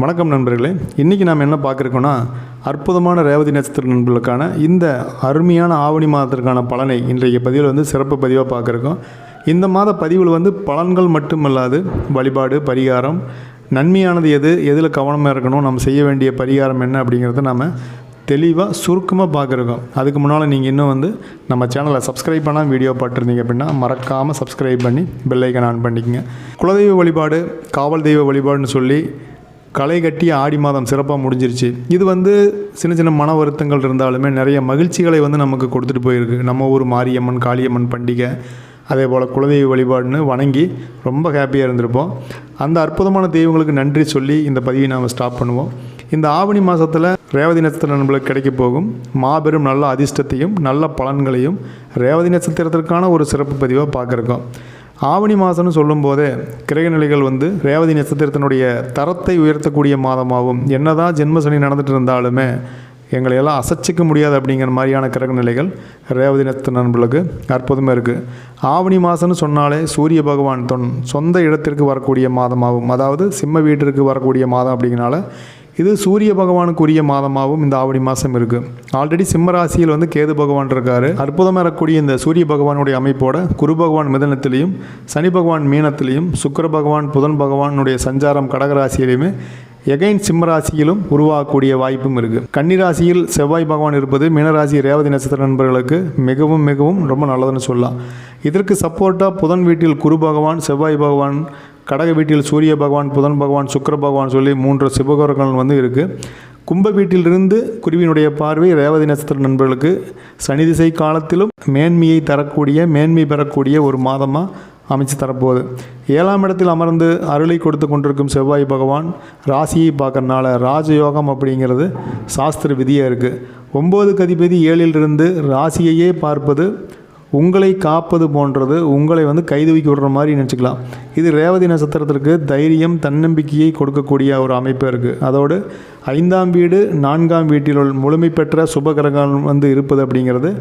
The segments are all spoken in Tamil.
வணக்கம் நண்பர்களே. இன்றைக்கி நாம் என்ன பார்க்குறோன்னா அற்புதமான ரேவதி நட்சத்திர நண்பர்களுக்கான இந்த அருமையான ஆவணி மாதத்திற்கான பலனை இன்றைய பதிவில் வந்து சிறப்பு பதிவாக பார்க்குறோம். இந்த மாத பதிவில் வந்து பலன்கள் மட்டுமல்லாது வழிபாடு பரிகாரம் நன்மையானது எது எதில் கவனமாக இருக்கணும் நம்ம செய்ய வேண்டிய பரிகாரம் என்ன அப்படிங்கிறத நாம் தெளிவாக சுருக்கமாக பார்க்குறோம். அதுக்கு முன்னால் நீங்கள் இன்னும் வந்து நம்ம சேனலை சப்ஸ்கிரைப் பண்ணால் வீடியோ பார்த்துருந்தீங்க அப்படின்னா மறக்காமல் சப்ஸ்கிரைப் பண்ணி பெல்லைக்கன் ஆன் பண்ணிக்கங்க. குலதெய்வ வழிபாடு காவல் தெய்வ வழிபாடுன்னு சொல்லி களை கட்டி ஆடி மாதம் சிறப்பாக முடிஞ்சிருச்சு. இது வந்து சின்ன சின்ன மன வருத்தங்கள் இருந்தாலுமே நிறைய மகிழ்ச்சிகளை வந்து நமக்கு கொடுத்துட்டு போயிருக்கு. நம்ம ஊர் மாரியம்மன் காளியம்மன் பண்டிகை அதே போல் குலதெய்வ வழிபாடுன்னு வணங்கி ரொம்ப ஹாப்பியாக இருந்திருப்போம். அந்த அற்புதமான தெய்வங்களுக்கு நன்றி சொல்லி இந்த பதிவை நாம் ஸ்டாப் பண்ணுவோம். இந்த ஆவணி மாதத்தில் ரேவதி நட்சத்திர நம்மளுக்கு கிடைக்க போகும். மாபெரும் நல்ல அதிர்ஷ்டத்தையும் நல்ல பலன்களையும் ரேவதி நட்சத்திரத்திற்கான ஒரு சிறப்பு பதிவாக பார்க்குறோம். ஆவணி மாதம்னு சொல்லும்போதே கிரகநிலைகள் வந்து ரேவதி நட்சத்திரத்தினுடைய தரத்தை உயர்த்தக்கூடிய மாதமாகும். என்னதான் ஜென்ம சனி நடந்துட்டு இருந்தாலுமே எங்களை எல்லாம் அசைச்சிக்க முடியாது அப்படிங்கிற மாதிரியான கிரகநிலைகள் ரேவதி நட்சத்திர நண்பர்களுக்கு அற்புதமாக இருக்குது ஆவணி மாதம்னு சொன்னாலே சூரிய பகவான் தொன் சொந்த இடத்திற்கு வரக்கூடிய மாதமாகும். அதாவது சிம்ம வீட்டிற்கு வரக்கூடிய மாதம் அப்படிங்கிறனால இது சூரிய பகவானுக்குரிய மாதமாகவும் இந்த ஆவடி மாதம் இருக்குது ஆல்ரெடி சிம்ம ராசியில் வந்து கேது பகவான் இருக்கார். அற்புதமாக இருக்கக்கூடிய இந்த சூரிய பகவானுடைய அமைப்போட குரு பகவான் மிதனத்திலையும் சனி பகவான் மீனத்திலையும் சுக்கர பகவான் புதன் பகவானுடைய சஞ்சாரம் கடகராசியிலையுமே எகைன் சிம்ம ராசியிலும் உருவாகக்கூடிய வாய்ப்பும் இருக்குது கன்னிராசியில் செவ்வாய் பகவான் இருப்பது மீனராசி ரேவதி நட்சத்திர நண்பர்களுக்கு மிகவும் மிகவும் ரொம்ப நல்லதுன்னு சொல்லலாம். இதற்கு சப்போர்ட்டாக புதன் வீட்டில் குரு பகவான் செவ்வாய் பகவான் கடக வீட்டில் சூரிய பகவான் புதன் பகவான் சுக்கிர பகவான் சொல்லி மூன்று சிவகோரங்கள் வந்து இருக்குது கும்ப வீட்டிலிருந்து குருவினுடைய பார்வை ரேவதி நட்சத்திர நண்பர்களுக்கு சனி திசை காலத்திலும் மேன்மையை தரக்கூடிய மேன்மை பெறக்கூடிய ஒரு மாதமாக அமைச்சு தரப்போகுது. ஏழாம் இடத்தில் அமர்ந்து அருளை கொடுத்து கொண்டிருக்கும் செவ்வாய் பகவான் ராசியை பார்க்கறனால ராஜயோகம் அப்படிங்கிறது சாஸ்திர விதியாக இருக்குது ஒம்பது கதிபதி ஏழிலிருந்து ராசியையே பார்ப்பது உங்களை காப்பது போன்றது உங்களை வந்து கைதுவிக்கி விடுற மாதிரி நினச்சிக்கலாம். இது ரேவதி நட்சத்திரத்திற்கு தைரியம் தன்னம்பிக்கையை கொடுக்கக்கூடிய ஒரு அமைப்பு இருக்குது அதோடு ஐந்தாம் வீடு நான்காம் வீட்டில் உள்ள முழுமை பெற்ற சுபகிரகம் வந்து இருப்பது அப்படிங்கிறது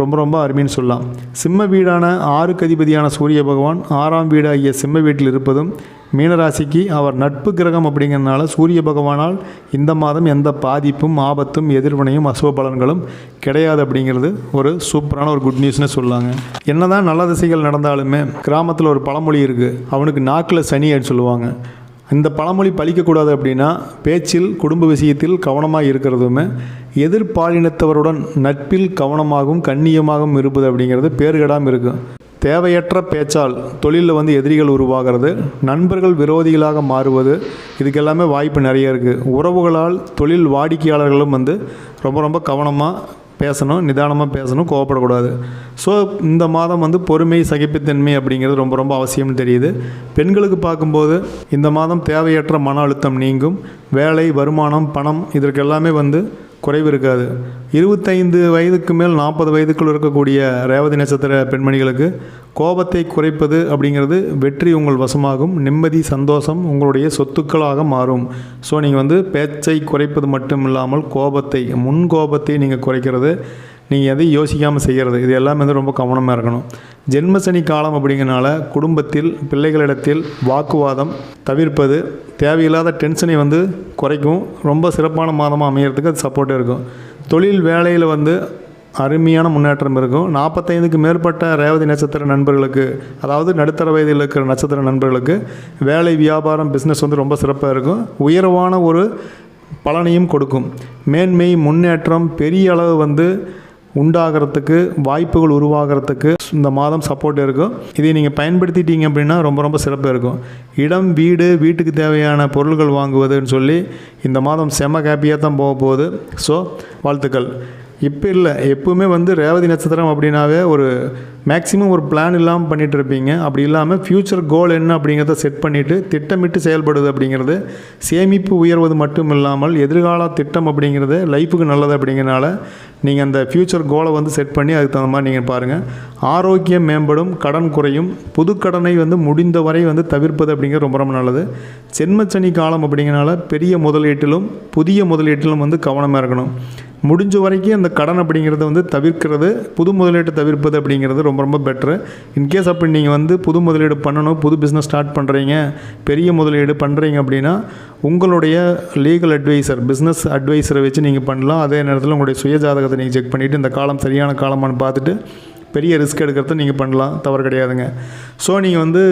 ரொம்ப ரொம்ப அருமைன்னு சொல்லலாம். சிம்ம வீடான ஆறுக்கு அதிபதியான சூரிய பகவான் ஆறாம் வீடாகிய சிம்ம வீட்டில் இருப்பதும் மீனராசிக்கு அவர் நட்பு கிரகம் அப்படிங்கிறனால சூரிய பகவானால் இந்த மாதம் எந்த பாதிப்பும் ஆபத்தும் எதிர்வினையும் அசுப பலன்களும் கிடையாது அப்படிங்கிறது ஒரு சூப்பரான ஒரு குட் நியூஸ்னு சொல்லாங்க. என்னதான் நல்ல திசைகள் நடந்தாலுமே கிராமத்தில் ஒரு பழமொழி இருக்குது அவனுக்கு நாக்கில் சனி சொல்லுவாங்க. இந்த பழமொழி பழிக்கக்கூடாது அப்படின்னா பேச்சில் குடும்ப விஷயத்தில் கவனமாக இருக்கிறதுமே எதிர்பாலினத்தவருடன் நட்பில் கவனமாகவும் கண்ணியமாகவும் இருப்பது அப்படிங்கிறது பேர்கடாமல் இருக்கும் தேவையற்ற பேச்சால் தொழிலில் வந்து எதிரிகள் உருவாகிறது. நண்பர்கள் விரோதிகளாக மாறுவது இதுக்கெல்லாமே வாய்ப்பு நிறைய இருக்குது உறவுகளால் தொழில் வாடிக்கையாளர்களும் வந்து ரொம்ப ரொம்ப கவனமாக பேசணும் நிதானமாக பேசணும் கோவப்படக்கூடாது. ஸோ இந்த மாதம் வந்து பொறுமை சகிப்புத்தன்மை அப்படிங்கிறது ரொம்ப ரொம்ப அவசியம்னு தெரியுது. பெண்களுக்கு பார்க்கும்போது இந்த மாதம் தேவையற்ற மன அழுத்தம் நீங்கும். வேலை வருமானம் பணம் இதற்கு எல்லாமே வந்து குறைவு இருக்காது. இருபத்தைந்து வயதுக்கு மேல் நாற்பது வயதுக்குள் இருக்கக்கூடிய ரேவதி நட்சத்திர பெண்மணிகளுக்கு கோபத்தை குறைப்பது அப்படிங்கிறது வெற்றி உங்கள் வசமாகும். நிம்மதி சந்தோஷம் உங்களுடைய சொத்துக்களாக மாறும். ஸோ நீங்கள் வந்து பேச்சை குறைப்பது மட்டும் இல்லாமல் கோபத்தை முன் கோபத்தை நீங்கள் குறைக்கிறது. நீங்கள் எதையும் யோசிக்காமல் செய்கிறது இது எல்லாமே வந்து ரொம்ப கவனமாக இருக்கணும். ஜென்மசனி காலம் அப்படிங்கிறனால குடும்பத்தில் பிள்ளைகளிடத்தில் வாக்குவாதம் தவிர்ப்பது தேவையில்லாத டென்ஷனை வந்து குறைக்கும். ரொம்ப சிறப்பான மாதமாக அமைகிறதுக்கு அது சப்போர்ட்டாக இருக்கும். தொழில் வேலையில் வந்து அருமையான முன்னேற்றம் இருக்கும். நாற்பத்தைந்துக்கு மேற்பட்ட ரேவதி நட்சத்திர நண்பர்களுக்கு அதாவது நடுத்தர வயதில் இருக்கிற நட்சத்திர நண்பர்களுக்கு வேலை வியாபாரம் பிஸ்னஸ் வந்து ரொம்ப சிறப்பாக இருக்கும். உயர்வான ஒரு பலனையும் கொடுக்கும். மேன்மை முன்னேற்றம் பெரிய அளவு வந்து உண்டாகிறதுக்கு வாய்ப்புகள் உருவாகிறதுக்கு இந்த மாதம் சப்போர்ட் இருக்கும். இதை நீங்கள் பயன்படுத்திட்டீங்க அப்படின்னா ரொம்ப ரொம்ப சிறப்பாக இருக்கும். இடம் வீடு வீட்டுக்கு தேவையான பொருள்கள் வாங்குவதுன்னு சொல்லி இந்த மாதம் செம ஹாப்பியாக தான் போக போகுது. ஸோ வாழ்த்துக்கள். இப்போ இல்லை. எப்பவுமே வந்து ரேவதி நட்சத்திரம் அப்படின்னாவே ஒரு மேக்ஸிமம் ஒரு பிளான் இல்லாமல் பண்ணிகிட்டு இருப்பீங்க. அப்படி இல்லாமல் ஃப்யூச்சர் கோல் என்ன அப்படிங்கிறத செட் பண்ணிவிட்டு திட்டமிட்டு செயல்படுது அப்படிங்கிறது சேமிப்பு உயர்வது மட்டும் இல்லாமல் எதிர்கால திட்டம் அப்படிங்கிறது லைஃபுக்கு நல்லது அப்படிங்கிறனால நீங்கள் அந்த ஃப்யூச்சர் கோலை வந்து செட் பண்ணி அதுக்கு தகுந்த மாதிரி நீங்கள் பாருங்கள் ஆரோக்கியம் மேம்படும் கடன் குறையும். புது கடனை வந்து முடிந்த வரை வந்து தவிர்ப்பது அப்படிங்கிறது ரொம்ப ரொம்ப நல்லது. சென்மச்சனி காலம் அப்படிங்கிறனால பெரிய முதலீட்டிலும் புதிய முதலீட்டிலும் வந்து கவனமாக இருக்கணும். முடிஞ்ச வரைக்கும் அந்த கடன் அப்படிங்கிறத வந்து தவிர்க்கிறது புது முதலீட்டை தவிர்ப்பது அப்படிங்கிறது ரொம்ப ரொம்ப பெட்ரு இன்கேஸ் அப்படி நீங்கள் வந்து புது முதலீடு பண்ணணும் புது பிஸ்னஸ் ஸ்டார்ட் பண்ணுறீங்க பெரிய முதலீடு பண்ணுறீங்க அப்படின்னா உங்களுடைய லீகல் அட்வைசர் பிஸ்னஸ் அட்வைசரை வச்சு நீங்கள் பண்ணலாம். அதே நேரத்தில் உங்களுடைய சுய ஜாதகத்தை நீங்கள் செக் பண்ணிவிட்டு இந்த காலம் சரியான காலமானு பார்த்துட்டு பெரிய ரிஸ்க் எடுக்கிறத நீங்கள் பண்ணலாம் தவறு கிடையாதுங்க. ஸோ நீங்கள் வந்து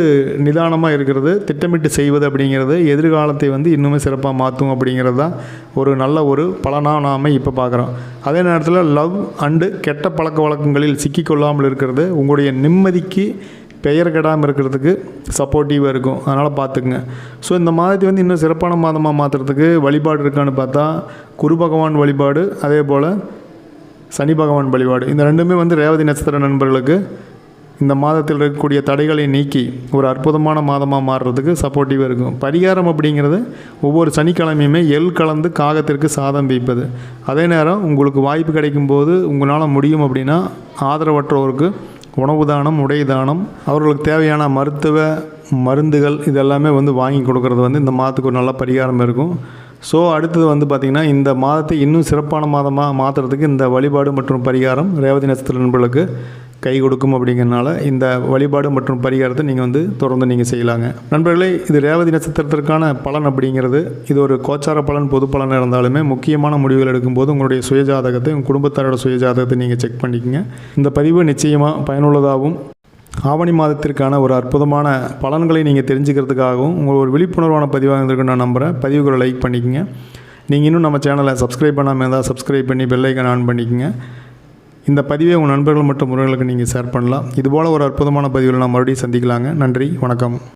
நிதானமாக இருக்கிறது திட்டமிட்டு செய்வது அப்படிங்கிறது எதிர்காலத்தை வந்து இன்னுமே சிறப்பாக மாற்றும் அப்படிங்கிறது தான் ஒரு நல்ல ஒரு பலனாக நாம் இப்போ பார்க்குறோம் அதே நேரத்தில் லவ் அண்டு கெட்ட பழக்க வழக்கங்களில் சிக்கிக்கொள்ளாமல் இருக்கிறது உங்களுடைய நிம்மதிக்கு பெயர் கெடாமல் இருக்கிறதுக்கு சப்போர்ட்டிவாக இருக்கும். அதனால் பார்த்துக்குங்க ஸோ இந்த மாதத்தை வந்து இன்னும் சிறப்பான மாதமாக மாற்றுறதுக்கு வழிபாடு இருக்கான்னு பார்த்தா குரு பகவான் வழிபாடு அதே போல் சனி பகவான் வழிபாடு. இந்த ரெண்டுமே வந்து ரேவதி நட்சத்திர நண்பர்களுக்கு இந்த மாதத்தில் இருக்கக்கூடிய தடைகளை நீக்கி ஒரு அற்புதமான மாதமாக மாறுறதுக்கு சப்போர்ட்டிவாக இருக்கும். பரிகாரம் அப்படிங்கிறது ஒவ்வொரு சனிக்கிழமையுமே எள் கலந்து காகத்திற்கு சாதம் வைப்பது அதே நேரம் உங்களுக்கு வாய்ப்பு கிடைக்கும் போது உங்களால் முடியும் அப்படின்னா ஆதரவற்றோருக்கு உணவு தானம் உடை தானம் அவர்களுக்கு தேவையான மருத்துவ மருந்துகள் இதெல்லாமே வந்து வாங்கி கொடுக்கறது வந்து இந்த மாதத்துக்கு ஒரு நல்ல பரிகாரம் இருக்கும். ஸோ அடுத்தது வந்து பார்த்திங்கன்னா இந்த மாதத்தை இன்னும் சிறப்பான மாதமாக மாற்றுறதுக்கு இந்த வழிபாடு மற்றும் பரிகாரம் ரேவதி நட்சத்திர நண்பர்களுக்கு கை கொடுக்கும் அப்படிங்கிறனால இந்த வழிபாடு மற்றும் பரிகாரத்தை நீங்கள் வந்து தொடர்ந்து நீங்கள் செய்யலாங்க. நண்பர்களே இது ரேவதி நட்சத்திரத்திற்கான பலன் அப்படிங்கிறது இது ஒரு கோச்சார பலன் பொது பலன் இருந்தாலுமே முக்கியமான முடிவுகள் எடுக்கும்போது உங்களுடைய சுயஜாதகத்தை உங்கள் குடும்பத்தாரோட சுயஜாதகத்தை நீங்கள் செக் பண்ணிக்கங்க. இந்த பதிவு நிச்சயமாக பயனுள்ளதாகவும் ஆவணி மாதத்திற்கான ஒரு அற்புதமான பலன்களை நீங்கள் தெரிஞ்சுக்கிறதுக்காகவும் உங்கள் ஒரு விழிப்புணர்வான பதிவாக இருந்திருக்குன்னு நான் நம்புகிறேன் பதிவுகளை லைக் பண்ணிக்கங்க. நீங்கள் இன்னும் நம்ம சேனலை சப்ஸ்கிரைப் பண்ணாமல் இருந்தால் சப்ஸ்கிரைப் பண்ணி பெல்லைக்கன் ஆன் பண்ணிக்கோங்க. இந்த பதிவை உங்கள் நண்பர்கள் மற்றும் உறவுகளுக்கு நீங்கள் ஷேர் பண்ணலாம். இதுபோல் ஒரு அற்புதமான பதிவில் நான் மறுபடியும் சந்திக்கலாங்க. நன்றி வணக்கம்.